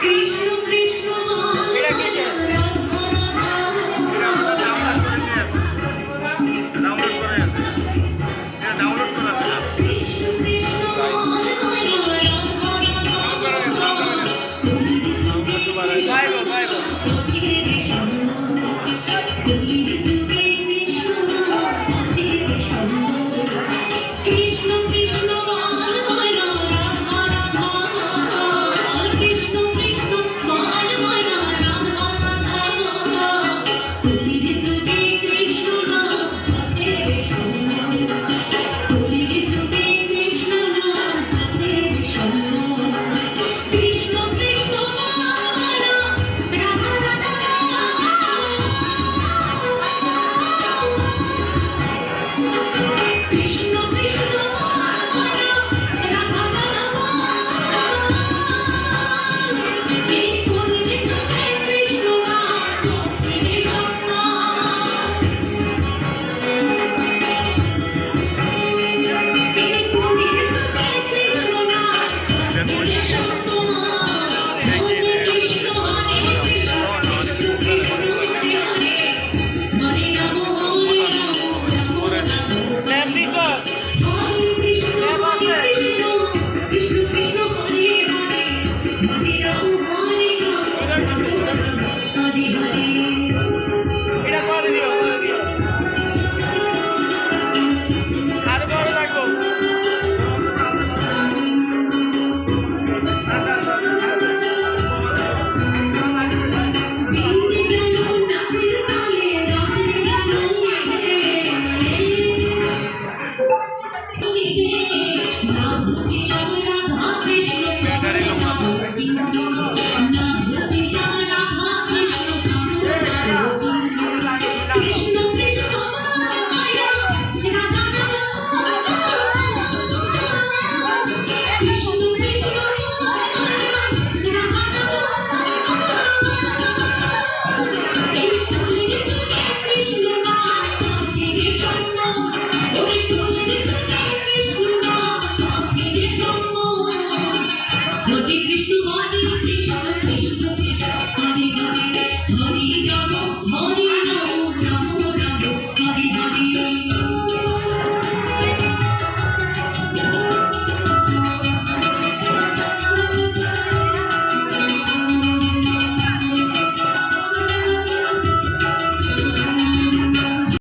Krishna Krishna Memories. I'll Giovanni e